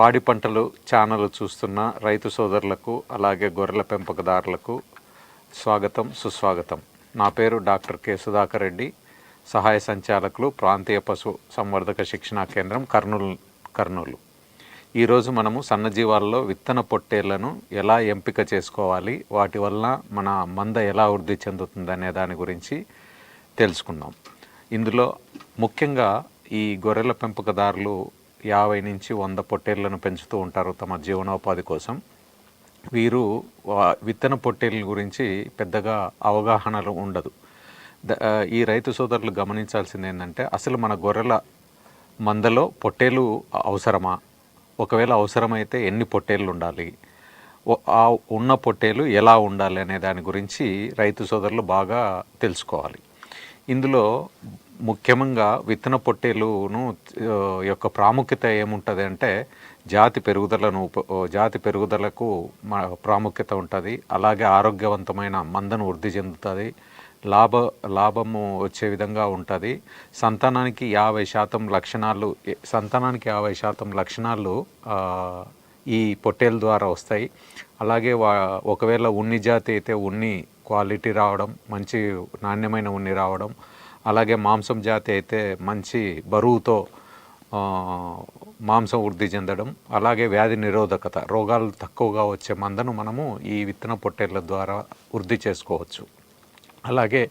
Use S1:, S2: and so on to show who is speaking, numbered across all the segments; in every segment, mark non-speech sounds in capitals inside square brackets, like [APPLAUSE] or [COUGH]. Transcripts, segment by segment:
S1: పాడి పంటలు ఛానల్ చూస్తున్న రైతు సోదరులకు అలాగే గొర్రెల పెంపకదారులకు స్వాగతం సుస్వాగతం. నా పేరు డాక్టర్ కె. సుధాకర్ రెడ్డి. సహాయ సంచాలకులు ప్రాంతీయ పశు సంవర్ధక శిక్షణా కేంద్రం కర్నూలు కర్నూలు. ఈరోజు మనము సన్నజీవాల్లో విత్తన పొట్టేళ్ళను ఎలా ఎంపిక చేసుకోవాలి వాటి వలన మన మంద ఎలా వృద్ధి చెందుతుంది అనే దాని గురించి తెలుసుకుందాం. ఇందులో ముఖ్యంగా ఈ గొర్రెల పెంపకదారులు యాభై నుంచి వంద పొట్టేళ్ళను పెంచుతూ ఉంటారు తమ జీవనోపాధి కోసం. వీరు విత్తన పొట్టేళ్ళ గురించి పెద్దగా అవగాహనలు ఉండదు. ఈ రైతు సోదరులు గమనించాల్సింది ఏంటంటే అసలు మన గొర్రెల మందలో పొట్టేలు అవసరమా? ఒకవేళ అవసరమైతే ఎన్ని పొట్టేళ్ళు ఉండాలి? ఆ ఉన్న పొట్టేలు ఎలా ఉండాలి అనే దాని గురించి రైతు సోదరులు బాగా తెలుసుకోవాలి. ఇందులో ముఖ్యంగా విత్తన పొట్టేలును యొక్క ప్రాముఖ్యత ఏముంటుంది అంటే జాతి పెరుగుదలను జాతి పెరుగుదలకు ప్రాముఖ్యత ఉంటుంది. అలాగే ఆరోగ్యవంతమైన మందను వృద్ధి చెందుతుంది. లాభ లాభము వచ్చే విధంగా ఉంటుంది. సంతానానికి యాభై శాతం లక్షణాలు సంతానానికి యాభై శాతం లక్షణాలు ఈ పొట్టేల ద్వారా వస్తాయి. అలాగే వా ఒకవేళ ఉన్ని జాతి అయితే ఉన్ని క్వాలిటీ రావడం మంచి నాణ్యమైన ఉన్ని రావడం అలాగే మాంసం జాతి అయితే మంచి బరువుతో మాంసం వృద్ధి చెందడం అలాగే వ్యాధి నిరోధకత రోగాలు తక్కువగా వచ్చే మందను మనము ఈ విత్తన పొట్టేళ్ళ ద్వారా వృద్ధి చేసుకోవచ్చు. అలాగే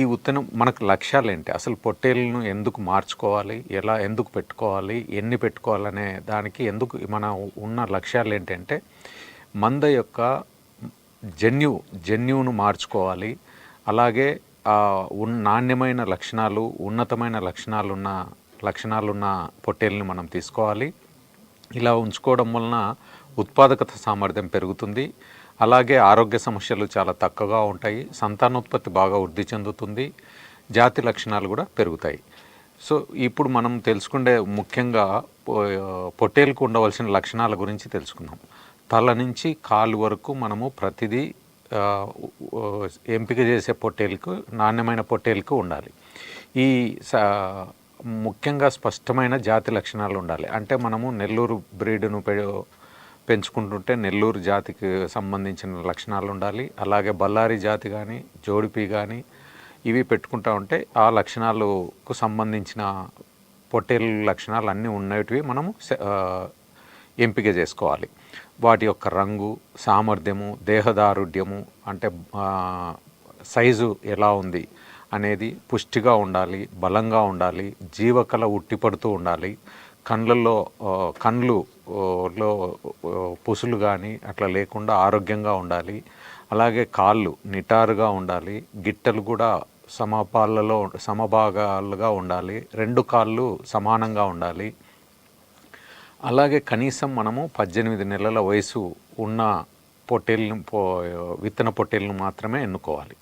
S1: ఈ విత్తనం మనకు లక్ష్యాలు ఏంటి? అసలు పొట్టేళ్ళను ఎందుకు మార్చుకోవాలి? ఎలా ఎందుకు పెట్టుకోవాలి? ఎన్ని పెట్టుకోవాలనే దానికి ఎందుకు మన ఉన్న లక్ష్యాలు ఏంటంటే మంద యొక్క జన్యు జన్యువును మార్చుకోవాలి. అలాగే నాణ్యమైన లక్షణాలు ఉన్నతమైన లక్షణాలున్న లక్షణాలున్న పొట్టేల్ని మనం తీసుకోవాలి. ఇలా ఉంచుకోవడం వలన ఉత్పాదకత సామర్థ్యం పెరుగుతుంది. అలాగే ఆరోగ్య సమస్యలు చాలా తక్కువగా ఉంటాయి. సంతానోత్పత్తి బాగా వృద్ధి చెందుతుంది. జాతి లక్షణాలు కూడా పెరుగుతాయి. సో ఇప్పుడు మనం తెలుసుకుండే ముఖ్యంగా పొట్టేలకు పొట్టేలుకు ఉండవలసిన లక్షణాల గురించి తెలుసుకుందాం. తల నుంచి కాలు వరకు మనము ప్రతిదీ ఎంపిక చేసే పొట్టేలుకు నాణ్యమైన పొట్టేలుకు ఉండాలి. ఈ స ముఖ్యంగా స్పష్టమైన జాతి లక్షణాలు ఉండాలి. అంటే మనము నెల్లూరు బ్రీడ్ను పె పెంచుకుంటుంటే నెల్లూరు జాతికి సంబంధించిన లక్షణాలు ఉండాలి. అలాగే బళ్ళారి జాతి కానీ జోడిపి కానీ ఇవి పెట్టుకుంటా ఉంటే ఆ లక్షణాలకు సంబంధించిన పొట్టేలు లక్షణాలు అన్నీ ఉన్నటివి మనము ఎంపిక చేసుకోవాలి. వాటి యొక్క రంగు సామర్థ్యము దేహదారుఢ్యము అంటే సైజు ఎలా ఉంది అనేది పుష్టిగా ఉండాలి బలంగా ఉండాలి జీవకళ ఉట్టిపడుతూ ఉండాలి. కళ్ళల్లో కండ్లు లో ఆ, పుసులు కానీ అట్లా లేకుండా ఆరోగ్యంగా ఉండాలి. అలాగే కాళ్ళు నిటారుగా ఉండాలి గిట్టలు కూడా సమపాలలో సమభాగాలుగా ఉండాలి రెండు కాళ్ళు సమానంగా ఉండాలి. అలాగే కనీసం మనము పద్దెనిమిది నెలల వయసు ఉన్న పొట్టేళ్ళను పో విత్తన పొట్టేళ్ళను మాత్రమే ఎన్నుకోవాలి.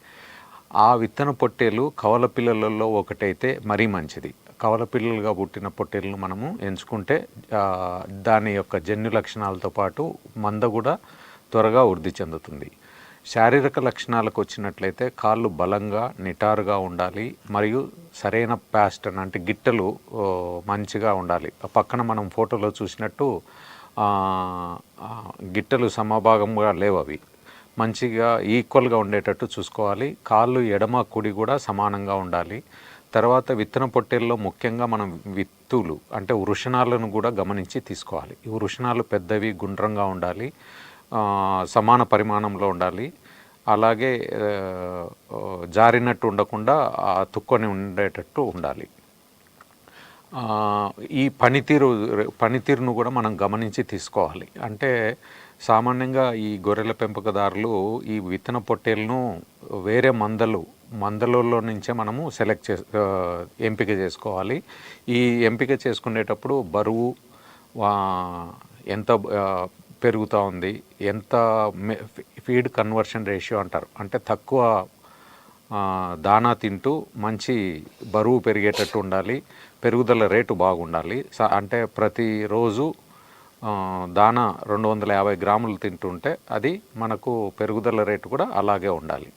S1: ఆ విత్తన పొట్టేలు కవల పిల్లలలో ఒకటైతే మరీ మంచిది. కవల పిల్లలుగా పుట్టిన పొట్టేళ్ళను మనము ఎంచుకుంటే దాని యొక్క జన్యు లక్షణాలతో పాటు మంద కూడా త్వరగా వృద్ధి చెందుతుంది. శారీరక లక్షణాలకు వచ్చినట్లయితే కాళ్ళు బలంగా నిటారుగా ఉండాలి. మరియు సరైన ప్యాస్టర్న్ అంటే గిట్టలు మంచిగా ఉండాలి. ఆ పక్కన మనం ఫోటోలో చూసినట్టు గిట్టలు సమభాగంగా లేవు అవి. మంచిగా ఈక్వల్గా ఉండేటట్టు చూసుకోవాలి. కాళ్ళు ఎడమ కుడి కూడా సమానంగా ఉండాలి. తర్వాత విత్తన పొట్టేల్లో ముఖ్యంగా మనం విత్తులు అంటే వృషణాలను కూడా గమనించి తీసుకోవాలి. ఈ వృషణాలు పెద్దవి గుండ్రంగా ఉండాలి. సమాన పరిమాణంలో ఉండాలి. అలాగే జారినట్టు ఉండకుండా ఆ తుక్కొని ఉండేటట్టు ఉండాలి. ఈ పనితీరు పనితీరును కూడా మనం గమనించి తీసుకోవాలి. అంటే సామాన్యంగా ఈ గొర్రెల పెంపకదారులు ఈ విత్తన పొట్టేలను వేరే మందలు మందలలో నుంచే మనము సెలెక్ట్ చే ఎంపిక చేసుకోవాలి. ఈ ఎంపిక చేసుకునేటప్పుడు బరువు ఎంత పెరుగుతూ ఉంది. ఎంత ఫీడ్ కన్వర్షన్ రేషియో అంటారు. అంటే తక్కువ దానా తింటూ మంచి బరువు పెరిగేటట్టు ఉండాలి. పెరుగుదల రేటు బాగుండాలి. స- అంటే ప్రతిరోజు దానా రెండు వందల యాభై గ్రాములు తింటుంటే అది మనకు పెరుగుదల రేటు కూడా అలాగే ఉండాలి.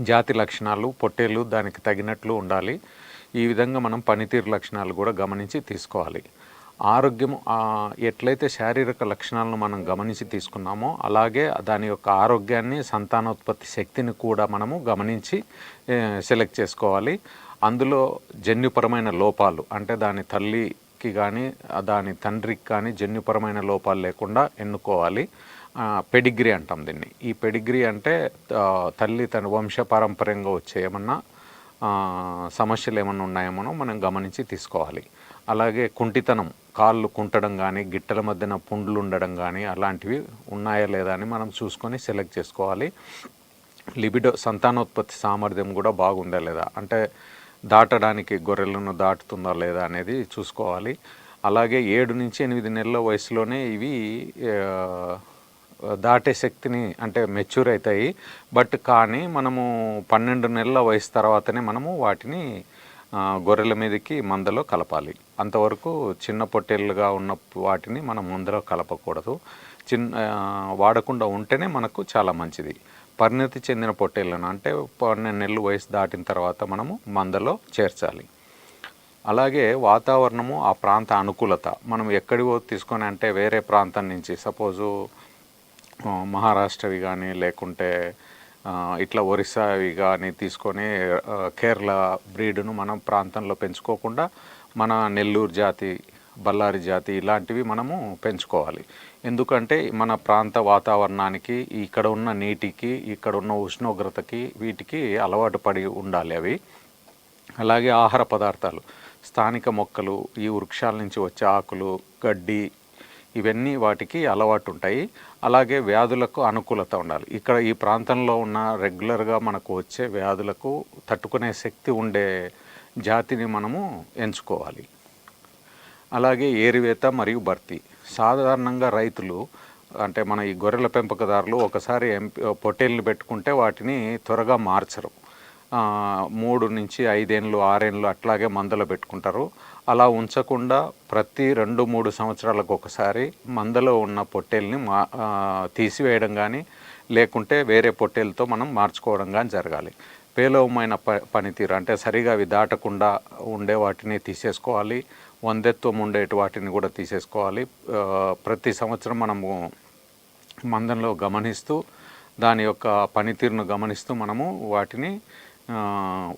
S1: జాతి లక్షణాలు పొట్టేలు దానికి తగినట్లు ఉండాలి. ఈ విధంగా మనం పనితీరు లక్షణాలు కూడా గమనించి తీసుకోవాలి. ఆరోగ్యం ఎట్లయితే శారీరక లక్షణాలను మనం గమనించి తీసుకున్నామో అలాగే దాని యొక్క ఆరోగ్యాన్ని సంతానోత్పత్తి శక్తిని కూడా మనము గమనించి సెలెక్ట్ చేసుకోవాలి. అందులో జన్యుపరమైన లోపాలు అంటే దాని తల్లికి కానీ దాని తండ్రికి కానీ జన్యుపరమైన లోపాలు లేకుండా ఎన్నుకోవాలి. పెడిగ్రీ అంటాం దీన్ని. ఈ పెడిగ్రీ అంటే తల్లి తన వంశపారంపర్యంగా వచ్చే ఏమన్నా సమస్యలు ఏమన్నా ఉన్నాయేమో మనం గమనించి తీసుకోవాలి. అలాగే కుంటితనం కాళ్ళు కుంటడం కానీ గిట్టల మధ్యన పుండ్లు ఉండడం కానీ అలాంటివి ఉన్నాయా లేదా అని మనం చూసుకొని సెలెక్ట్ చేసుకోవాలి. లిబిడో సంతానోత్పత్తి సామర్థ్యం కూడా బాగుందా లేదా? అంటే దాటడానికి గొర్రెలను దాటుతుందా లేదా అనేది చూసుకోవాలి. అలాగే ఏడు నుంచి ఎనిమిది నెలల వయసులోనే ఇవి దాటే శక్తిని అంటే మెచ్యూర్ అవుతాయి. బట్ కానీ మనము పన్నెండు నెలల వయసు తర్వాతనే మనము వాటిని గొర్రెల మీదకి మందలో కలపాలి. అంతవరకు చిన్న పొట్టేళ్ళుగా ఉన్న వాటిని మనం మందలో కలపకూడదు. చిన్న వాడకుండా ఉంటేనే మనకు చాలా మంచిది. పరిణతి చెందిన పొట్టేళ్ళను అంటే పన్నెండు నెలలు వయసు దాటిన తర్వాత మనము మందలో చేర్చాలి. అలాగే వాతావరణము ఆ ప్రాంత అనుకూలత. మనం ఎక్కడికో తీసుకొని అంటే వేరే ప్రాంతం నుంచి సపోజు మహారాష్ట్రవి కానీ లేకుంటే ఇట్లా ఇట్లా ఒరిస్సావి కానీ తీసుకొని కేరళ బ్రీడ్ను మనం ప్రాంతంలో పెంచుకోకుండా మన నెల్లూరు జాతి బళ్ళారి జాతి ఇలాంటివి మనము పెంచుకోవాలి. ఎందుకంటే మన ప్రాంత వాతావరణానికి ఇక్కడ ఉన్న నీటికి ఇక్కడ ఉన్న ఉష్ణోగ్రతకి వీటికి అలవాటు పడి ఉండాలి అవి. అలాగే ఆహార పదార్థాలు స్థానిక మొక్కలు ఈ వృక్షాల నుంచి వచ్చే ఆకులు గడ్డి ఇవన్నీ వాటికి అలవాటు ఉంటాయి అలాగే వ్యాధులకు అనుకూలత ఉండాలి. ఇక్కడ ఈ ప్రాంతంలో ఉన్న రెగ్యులర్గా మనకు వచ్చే వ్యాధులకు తట్టుకునే శక్తి ఉండే జాతిని మనము ఎంచుకోవాలి. అలాగే ఏరివేత మరియు భర్తీ. సాధారణంగా రైతులు అంటే మన ఈ గొర్రెల పెంపకదారులు ఒకసారి ఎంపి పొట్టేళ్ళు పెట్టుకుంటే వాటిని త్వరగా మార్చరు. మూడు నుంచి ఐదేళ్ళు ఆరేళ్ళు అట్లాగే మందలో పెట్టుకుంటారు. అలా ఉంచకుండా ప్రతి రెండు మూడు సంవత్సరాలకు ఒకసారి మందలో ఉన్న పొట్టేల్ని మా తీసివేయడం కానీ లేకుంటే వేరే పొట్టేలతో మనం మార్చుకోవడం కానీ జరగాలి. పేలవమైన ప పనితీరు అంటే సరిగా అవి దాటకుండా ఉండే వాటిని తీసేసుకోవాలి. వందెత్వం ఉండేటి వాటిని కూడా తీసేసుకోవాలి. ప్రతి సంవత్సరం మనము మందంలో గమనిస్తూ దాని యొక్క పనితీరును గమనిస్తూ మనము వాటిని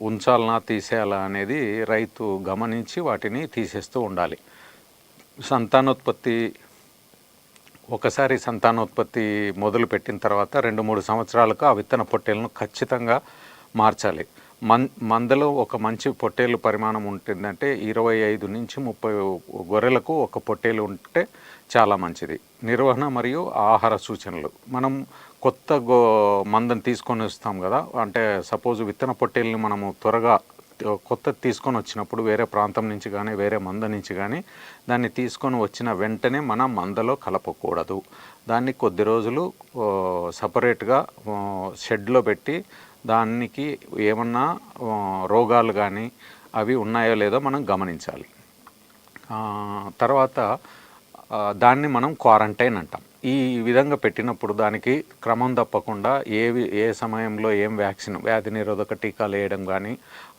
S1: ఉంచాలనా తీసేయాలా అనేది రైతు గమనించి వాటిని తీసేస్తూ ఉండాలి. సంతానోత్పత్తి ఒకసారి సంతానోత్పత్తి మొదలు పెట్టిన తర్వాత రెండు మూడు సంవత్సరాలకు ఆ విత్తన పొట్టేలను ఖచ్చితంగా మార్చాలి. మన్ మందలో ఒక మంచి పొట్టేలు పరిమాణం ఉంటుందంటే ఇరవై ఐదు నుంచి ముప్పై గొర్రెలకు ఒక పొట్టేలు ఉంటే చాలా మంచిది. నిర్వహణ మరియు ఆహార సూచనలు. మనం కొత్త గో మందని తీసుకొని వస్తాం కదా అంటే సపోజ్ విత్తన పొట్టేల్ని మనము త్వరగా కొత్త తీసుకొని వచ్చినప్పుడు వేరే ప్రాంతం నుంచి కానీ వేరే మంద నుంచి కానీ దాన్ని తీసుకొని వచ్చిన వెంటనే మనం మందలో కలపకూడదు. దాన్ని కొద్ది రోజులు సపరేట్గా షెడ్లో పెట్టి దానికి ఏమన్నా రోగాలు కానీ అవి ఉన్నాయో లేదో మనం గమనించాలి. తర్వాత దాన్ని మనం క్వారంటైన్ అంటాం. ఈ విధంగా పెట్టినప్పుడు దానికి క్రమం తప్పకుండా ఏవి ఏ సమయంలో ఏం వ్యాక్సిన్ వ్యాధి నిరోధక టీకాలు వేయడం కానీ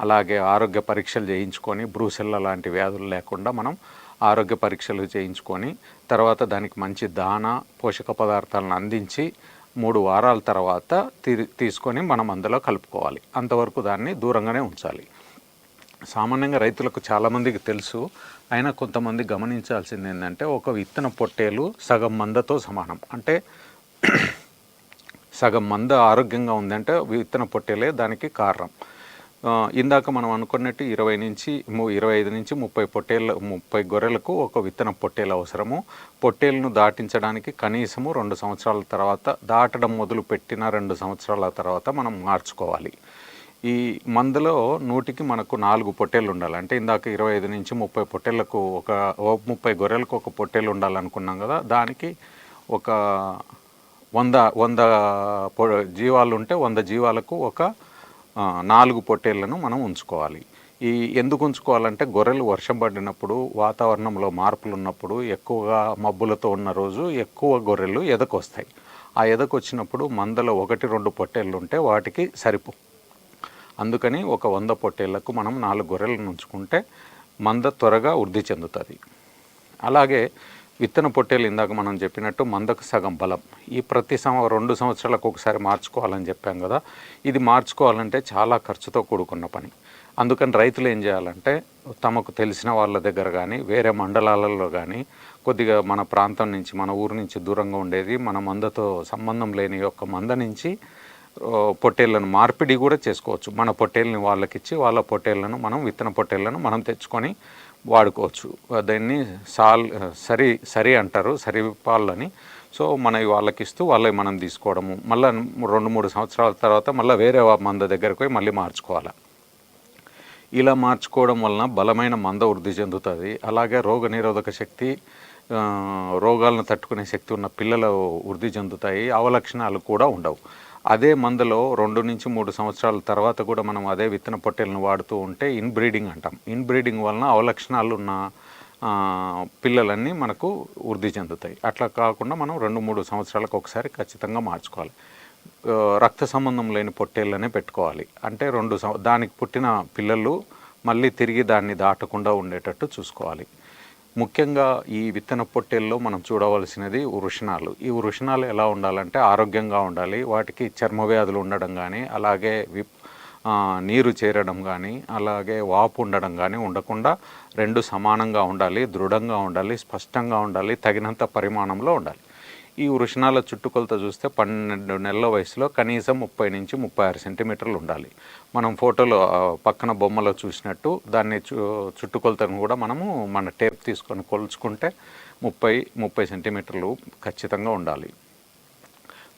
S1: అలాగే ఆరోగ్య పరీక్షలు చేయించుకొని బ్రూసెల్ల లాంటి వ్యాధులు లేకుండా మనం ఆరోగ్య పరీక్షలు చేయించుకొని తర్వాత దానికి మంచి దానా పోషక పదార్థాలను అందించి మూడు వారాల తర్వాత తీ తీసుకొని మనం అందులో కలుపుకోవాలి. అంతవరకు దాన్ని దూరంగానే ఉంచాలి. సామాన్యంగా రైతులకు చాలామందికి తెలుసు. అయినా కొంతమంది గమనించాల్సింది ఏంటంటే ఒక విత్తన పొట్టేలు సగం మందతో సమానం. అంటే [CLEARS THROAT] సగం మంద ఆరోగ్యంగా ఉందంటే విత్తన పొట్టేలే దానికి కారణం. ఇందాక మనం అనుకున్నట్టు ఇరవై నుంచి ఇరవై ఐదు నుంచి ముప్పై పొట్టేళ్ళ ముప్పై గొర్రెలకు ఒక విత్తన పొట్టేలు అవసరము. పొట్టేలను దాటించడానికి కనీసము రెండు సంవత్సరాల తర్వాత దాటడం మొదలు పెట్టిన రెండు సంవత్సరాల తర్వాత మనం మార్చుకోవాలి. ఈ మందులో నూటికి మనకు నాలుగు పొట్టేళ్ళు ఉండాలి. అంటే ఇందాక ఇరవై ఐదు నుంచి ముప్పై పొట్టేళ్ళకు ఒక ముప్పై గొర్రెలకు ఒక పొట్టేలు ఉండాలనుకున్నాం కదా దానికి ఒక వంద వంద పొ జీవాలు ఉంటే వంద జీవాలకు ఒక నాలుగు పొట్టేళ్ళను మనం ఉంచుకోవాలి. ఈ ఎందుకు ఉంచుకోవాలంటే గొర్రెలు వర్షం పడినప్పుడు వాతావరణంలో మార్పులు ఉన్నప్పుడు ఎక్కువగా మబ్బులతో ఉన్న రోజు ఎక్కువ గొర్రెలు ఎదకొస్తాయి. ఆ ఎదకొచ్చినప్పుడు మందలో ఒకటి రెండు పొట్టేళ్ళు ఉంటే వాటికి సరిపో. అందుకని ఒక వంద పొట్టేళ్ళకు మనం నాలుగు గొర్రెలను ఉంచుకుంటే మంద త్వరగా వృద్ధి చెందుతుంది. అలాగే విత్తన పొట్టేలు ఇందాక మనం చెప్పినట్టు మందకు సగం బలం. ఈ ప్రతి సంవ రెండు సంవత్సరాలకు ఒకసారి మార్చుకోవాలని చెప్పాం కదా. ఇది మార్చుకోవాలంటే చాలా ఖర్చుతో కూడుకున్న పని. అందుకని రైతులు ఏం చేయాలంటే తమకు తెలిసిన వాళ్ళ దగ్గర కానీ వేరే మండలాలలో కానీ కొద్దిగా మన ప్రాంతం నుంచి మన ఊరు నుంచి దూరంగా ఉండేది మన మందతో సంబంధం లేని యొక్క మంద నుంచి పొట్టేళ్ళను మార్పిడి కూడా చేసుకోవచ్చు. మన పొట్టేళ్ళని వాళ్ళకిచ్చి వాళ్ళ పొట్టేళ్ళను మనం విత్తన పొట్టేళ్ళను మనం తెచ్చుకొని వాడుకోవచ్చు. దాన్ని సాల్ సరి సరి అంటారు సరి పాలని. సో మన వాళ్ళకి ఇస్తూ వాళ్ళవి మనం తీసుకోవడము. మళ్ళీ రెండు మూడు సంవత్సరాల తర్వాత మళ్ళీ వేరే మంద దగ్గరకు పోయి మళ్ళీ మార్చుకోవాలి. ఇలా మార్చుకోవడం వలన బలమైన మంద వృద్ధి చెందుతుంది. అలాగే రోగ నిరోధక శక్తి రోగాలను తట్టుకునే శక్తి ఉన్న పిల్లలు వృద్ధి చెందుతాయి. అవలక్షణాలు కూడా ఉండవు. అదే మందులో రెండు నుంచి మూడు సంవత్సరాల తర్వాత కూడా మనం అదే విత్తన పొట్టెలను వాడుతూ ఉంటే ఇన్ బ్రీడింగ్ అంటాం. ఇన్ బ్రీడింగ్ వలన అవలక్షణాలు ఉన్న పిల్లలన్నీ మనకు వృద్ధి చెందుతాయి. అట్లా కాకుండా మనం రెండు మూడు సంవత్సరాలకు ఒకసారి ఖచ్చితంగా మార్చుకోవాలి. రక్త సంబంధం లేని పొట్టేళ్ళనే పెట్టుకోవాలి. అంటే రెండు సం- దానికి పుట్టిన పిల్లలు మళ్ళీ తిరిగి దాన్ని దాటకుండా ఉండేటట్టు చూసుకోవాలి. ముఖ్యంగా ఈ విత్తన పొట్టేల్లో మనం చూడవలసినది వృషణాలు ఈ వృషణాలు ఎలా ఉండాలంటే ఆరోగ్యంగా ఉండాలి. వాటికి చర్మ వ్యాధులు ఉండడం కానీ అలాగే విప్ నీరు చేరడం కానీ అలాగే వాపు ఉండడం కానీ ఉండకుండా రెండు సమానంగా ఉండాలి దృఢంగా ఉండాలి స్పష్టంగా ఉండాలి తగినంత పరిమాణంలో ఉండాలి. ఈ వృషణాల చుట్టుకొలత చూస్తే పన్నెండు నెలల వయసులో కనీసం ముప్పై నుంచి ముప్పై ఆరు సెంటీమీటర్లు ఉండాలి. మనం ఫోటోలో పక్కన బొమ్మలో చూసినట్టు దాన్ని చు చుట్టుకొలతను కూడా మనము మన టేప్ తీసుకొని కొలుచుకుంటే ముప్పై ముప్పై సెంటీమీటర్లు ఖచ్చితంగా ఉండాలి.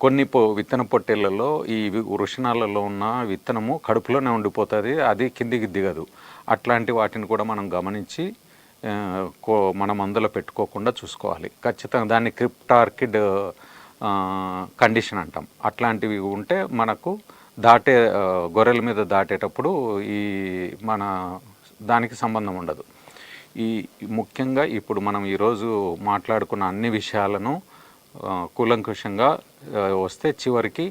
S1: కొన్ని పో విత్తన పొట్టేళ్ళలో ఈ వృషణాలలో ఉన్న విత్తనము కడుపులోనే ఉండిపోతుంది అది కిందికి దిగదు. అట్లాంటి వాటిని కూడా మనం గమనించి మనం అందులో పెట్టుకోకుండా చూసుకోవాలి. ఖచ్చితంగా దాన్ని క్రిప్టార్కిడ్ కండిషన్ అంటాం. అట్లాంటివి ఉంటే మనకు దాటే గొర్రెల మీద దాటేటప్పుడు ఈ మన దానికి సంబంధం ఉండదు. ఈ ముఖ్యంగా ఇప్పుడు మనం ఈరోజు మాట్లాడుకున్న అన్ని విషయాలను కూలంకుషంగా వస్తే చివరికి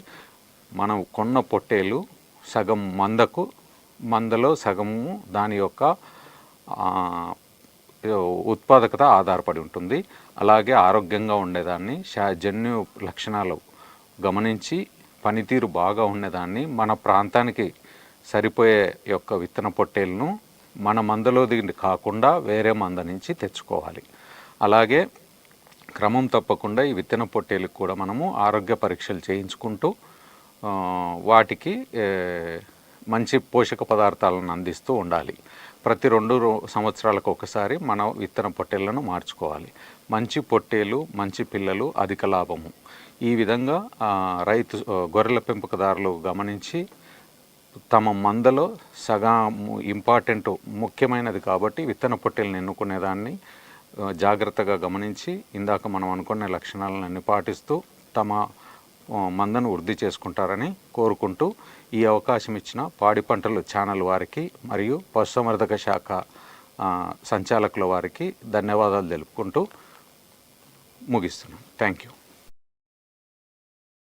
S1: మనం కొన్న పొట్టేలు సగం మందకు మందలో సగము దాని యొక్క ఉత్పాదకత ఆధారపడి ఉంటుంది. అలాగే ఆరోగ్యంగా ఉండేదాన్ని శా జన్యు లక్షణాలు గమనించి పనితీరు బాగా ఉండేదాన్ని. మన ప్రాంతానికి సరిపోయే యొక్క విత్తన పొట్టేలను మన మందలో దిగి కాకుండా వేరే మంద నుంచి తెచ్చుకోవాలి. అలాగే క్రమం తప్పకుండా ఈ విత్తన పొట్టేలకు కూడా మనము ఆరోగ్య పరీక్షలు చేయించుకుంటూ వాటికి మంచి పోషక పదార్థాలను అందిస్తూ ఉండాలి. ప్రతి రెండు సంవత్సరాలకు ఒకసారి మన విత్తన పొట్టేళ్ళను మార్చుకోవాలి. మంచి పొట్టేలు మంచి పిల్లలు అధిక లాభము. ఈ విధంగా రైతు గొర్రెల పెంపకదారులు గమనించి తమ మందలో సగం ఇంపార్టెంట్ ముఖ్యమైనది కాబట్టి విత్తన పొట్టేలను ఎన్నుకునేదాన్ని జాగ్రత్తగా గమనించి ఇందాక మనం అనుకునే లక్షణాలను పాటిస్తూ తమ మందను వృద్ధి చేసుకుంటారని కోరుకుంటూ ఈ అవకాశం ఇచ్చిన పాడి పంటలు ఛానల్ వారికి మరియు పశుసంవర్ధక శాఖ సంచాలకుల వారికి ధన్యవాదాలు తెలుపుకుంటూ ముగిస్తున్నాను థ్యాంక్ యూ